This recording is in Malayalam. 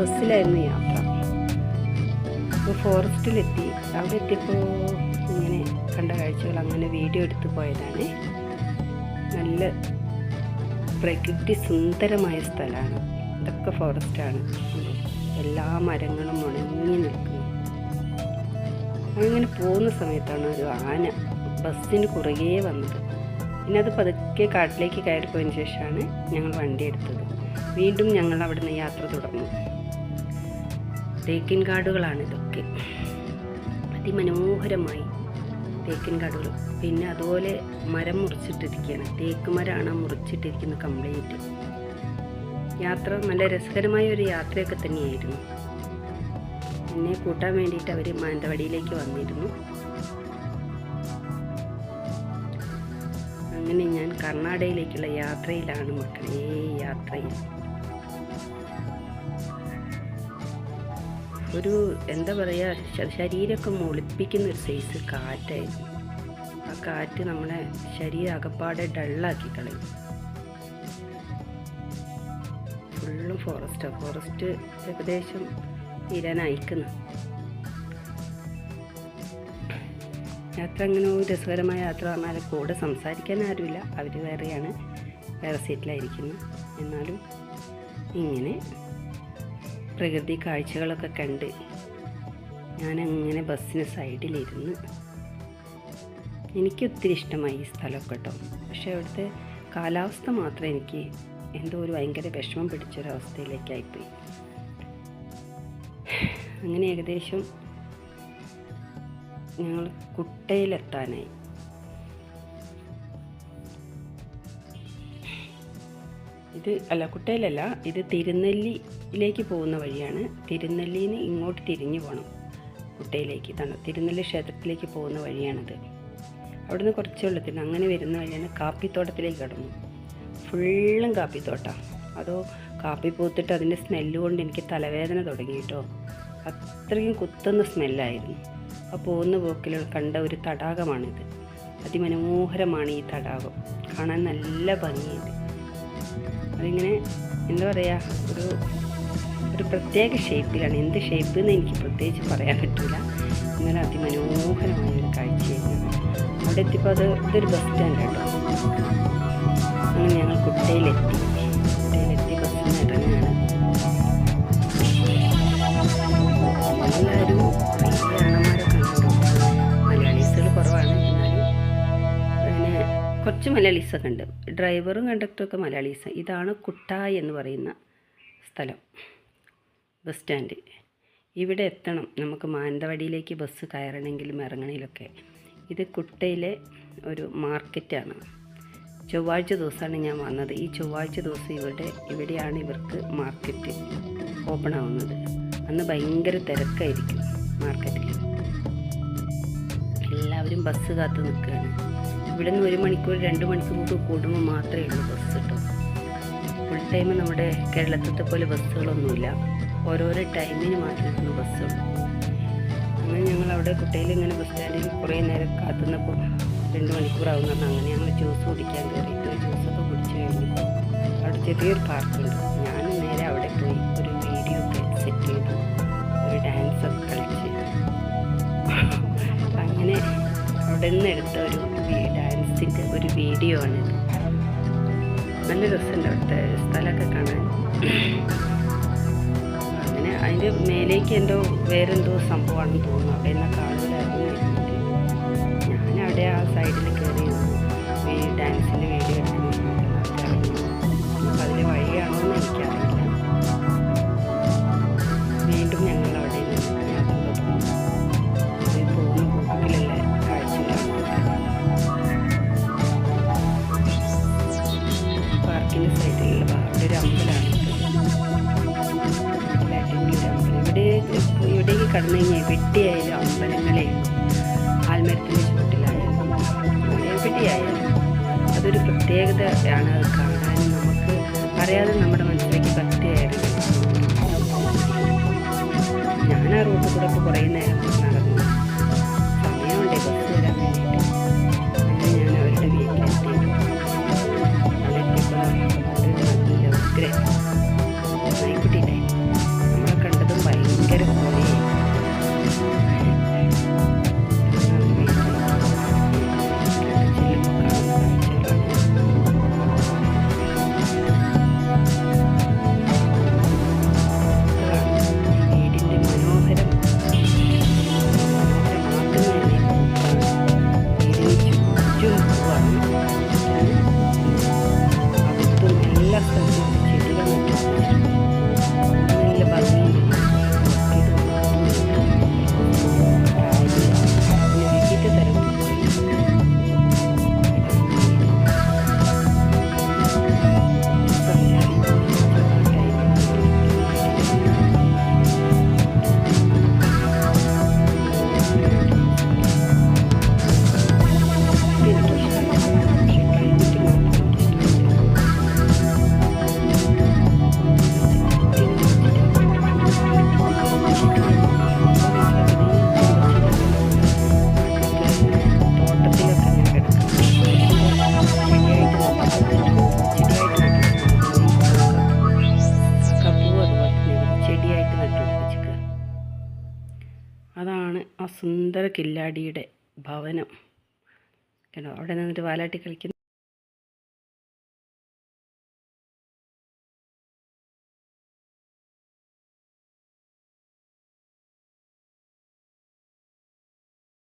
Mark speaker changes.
Speaker 1: ബസ്സിലായിരുന്നു യാത്ര. അപ്പോൾ ഫോറസ്റ്റിലെത്തി. അവിടെ എത്തിയപ്പോൾ ഇങ്ങനെ കണ്ട കാഴ്ചകൾ അങ്ങനെ വീഡിയോ എടുത്ത് പോയതാണ്. നല്ല പ്രകൃതി സുന്ദരമായ സ്ഥലമാണ്. ഇതൊക്കെ ഫോറസ്റ്റാണ്. എല്ലാ മരങ്ങളും ഉണങ്ങി നിൽക്കുന്നു. അങ്ങനെ പോകുന്ന സമയത്താണ് ഒരു ആന ബസ്സിന് കുറുകെ വന്നത്. പിന്നെ അത് പതുക്കെ കാട്ടിലേക്ക് കയറിപ്പോയതിന് ശേഷമാണ് ഞങ്ങൾ വണ്ടി എടുത്തത്. വീണ്ടും ഞങ്ങൾ അവിടുന്ന് യാത്ര തുടർന്നു. തേക്കിൻ കാടുകളാണ് ഇതൊക്കെ. അതിമനോഹരമായി തേക്കിൻ കാടുകൾ. പിന്നെ അതുപോലെ മരം മുറിച്ചിട്ടിരിക്കുകയാണ്. തേക്ക് മരമാണ് മുറിച്ചിട്ടിരിക്കുന്നത് കംപ്ലീറ്റ്. യാത്ര നല്ല രസകരമായ ഒരു യാത്രയൊക്കെ തന്നെയായിരുന്നു. എന്നെ കൂട്ടാൻ വേണ്ടിയിട്ട് അവർ മാനന്തവാടിയിലേക്ക് വന്നിരുന്നു. അങ്ങനെ ഞാൻ കർണാടകയിലേക്കുള്ള യാത്രയിലാണ് മക്കളെ യാത്രയിൽ. ഒരു എന്താ പറയുക ശരീരമൊക്കെ മുളിപ്പിക്കുന്ന ഒരു സൈസ് കാറ്റായിരുന്നു. ആ കാറ്റ് നമ്മളെ ശരീരം അകപ്പാടെ ഡള്ളാക്കി കളയും. ഫുള്ളും ഫോറസ്റ്റാണ് ഫോറസ്റ്റ് ഏകദേശം തീരാൻ അയക്കുന്നു യാത്ര അങ്ങനെ ഒരു രസകരമായ യാത്ര പറഞ്ഞാൽ കൂടെ സംസാരിക്കാൻ ആരുമില്ല. അവർ വേറെയാണ് വേറെ സീറ്റിലായിരിക്കുന്നു എന്നാലും ഇങ്ങനെ പ്രകൃതി കാഴ്ചകളൊക്കെ കണ്ട് ഞാനങ്ങനെ ബസ്സിന് സൈഡിലിരുന്ന് എനിക്ക് ഒത്തിരി ഇഷ്ടമായി ഈ സ്ഥലമൊക്കെ കേട്ടോ. പക്ഷേ അവിടുത്തെ കാലാവസ്ഥ മാത്രം എനിക്ക് എന്തോ ഒരു ഭയങ്കര വിഷമം പിടിച്ചൊരവസ്ഥയിലേക്കായിപ്പോയി. അങ്ങനെ ഏകദേശം ഞങ്ങൾ കുട്ടയിലെത്താനായി. ഇത് അല്ല കുട്ടയിലല്ല ഇത് തിരുനെല്ലിയിലേക്ക് പോകുന്ന വഴിയാണ്. തിരുനെല്ലിയിൽ നിന്ന് ഇങ്ങോട്ട് തിരിഞ്ഞു പോകണം കുട്ടയിലേക്ക് ഇതാണ് തിരുനെല്ലി ക്ഷേത്രത്തിലേക്ക് പോകുന്ന വഴിയാണിത്. അവിടുന്ന് കുറച്ച് വെള്ളത്തിന് അങ്ങനെ വരുന്ന വഴിയാണ് കാപ്പിത്തോട്ടത്തിലേക്ക് കടന്നു. ഫുള്ളും കാപ്പിത്തോട്ടമാണ് അതോ കാപ്പി പൂത്തിട്ട് അതിന്റെ സ്മെല്ല് കൊണ്ട് എനിക്ക് തലവേദന തുടങ്ങി കേട്ടോ. അത്രയും കുത്തുന്ന സ്മെല്ലായിരുന്നു. ആ പോകുന്ന പോക്കിൽ കണ്ട ഒരു തടാകമാണിത്. അതിമനോഹരമാണ് ഈ തടാകം. കാണാൻ നല്ല ഭംഗിയുണ്ട്. അതിങ്ങനെ എന്താ പറയുക ഒരു ഒരു പ്രത്യേക ഷേപ്പിലാണ്. എന്ത് ഷേപ്പ് എന്ന് എനിക്ക് പ്രത്യേകിച്ച് പറയാൻ പറ്റില്ല അങ്ങനെ അതിമനോഹരമായ ഒരു കാഴ്ചയായിരുന്നു. അവിടെ എത്തിയപ്പോൾ അത് ഇതൊരു ബസ് സ്റ്റാൻഡ് കേട്ടോ അങ്ങനെ ഞങ്ങൾ കുട്ടയിലെത്തി കുറച്ച് മലയാളീസൊക്കെ ഉണ്ട്. ഡ്രൈവറും കണ്ടക്ടറും ഒക്കെ മലയാളീസ്. ഇതാണ് കുട്ടായി എന്ന് പറയുന്ന സ്ഥലം. Bus stand. ഇവിടെ എത്തണം. നമുക്ക് മാനന്തവാടിയിലേക്ക് ബസ് കയറണമെങ്കിലും ഇറങ്ങണമെങ്കിലൊക്കെ. ഇത് കുട്ടയിലെ ഒരു മാർക്കറ്റാണ്. ചൊവ്വാഴ്ച ദിവസമാണ് ഞാൻ വന്നത്. ഈ ചൊവ്വാഴ്ച ദിവസം ഇവിടെ ഇവിടെയാണ് ഇവർക്ക് മാർക്കറ്റ് ഓപ്പൺ ആവുന്നത്. അന്ന് ഭയങ്കര തിരക്കായിരിക്കും മാർക്കറ്റിൽ. എല്ലാവരും ബസ് കാത്ത് നിൽക്കുകയാണ്. ഇവിടെ നിന്ന് ഒരു മണിക്കൂർ രണ്ട് മണിക്കൂർ കൂടുമ്പോൾ മാത്രമേ ഉള്ളൂ ബസ് കേട്ടോ ഫുൾ ടൈം നമ്മുടെ കേരളത്തിലത്തെ പോലെ ബസ്സുകളൊന്നുമില്ല ഓരോരോ ടൈമിന് മാത്രമേ ബസ്സുള്ളൂ അങ്ങനെ ഞങ്ങൾ അവിടെ കുട്ടിയിൽ ഇങ്ങനെ ബസ് സ്റ്റാൻഡിൽ കുറേ നേരം കാത്തുനിന്നപ്പോൾ രണ്ട് മണിക്കൂറാവുന്ന അങ്ങനെ ഞങ്ങൾ ജ്യൂസ് കുടിക്കാൻ കയറിയിട്ട് ജ്യൂസൊക്കെ കുടിച്ച് കഴിഞ്ഞപ്പോൾ അവിടെ ചെറിയൊരു പാർക്കുണ്ട് ഞാൻ നേരെ അവിടെ പോയി ഒരു വീഡിയോ ഒക്കെ സെറ്റ് ചെയ്തു. ഒരു ഡാൻസൊക്കെ കളിച്ച്. അങ്ങനെ അവിടെ നിന്ന് എടുത്ത ഒരു ഡാൻസിന്റെ ഒരു വീഡിയോ ആണ് നല്ല രസമുണ്ട് അവിടുത്തെ സ്ഥലമൊക്കെ കാണാൻ. അങ്ങനെ അതിന്റെ മേലേക്ക് എന്തോ വേറെന്തോ സംഭവമാണെന്ന് തോന്നുന്നു. അവിടെ നിന്ന് ആളുകൾ ഞാനവിടെ അവിടെ ആ സൈഡിൽ കയറി. ഈ ഡാൻസിന്റെ വീഡിയോ എടുക്കുന്ന അതിന്റെ വഴിയാണോ എന്ന് എനിക്കറിയില്ല. കടന്നു കഴിഞ്ഞാൽ വെട്ടിയായാലും അമ്പലങ്ങളെ ആൽമരത്തിന്റെ ചുവട്ടിലായാലും എവിടെയായാലും അതൊരു പ്രത്യേകതയാണ് അത് കാണാനും നമുക്ക് അറിയാതെ നമ്മുടെ മനസ്സിലേക്ക് ഭക്തിയായിരുന്നു. ഞാൻ ആ റൂട്ടിൽ കൂടെ കുറേ നേരം സുന്ദര കില്ലാടിയുടെ ഭവനം. കണ്ടോ? അവിടെ നിന്നിട്ട് വാലാട്ടി കളിക്കുന്ന.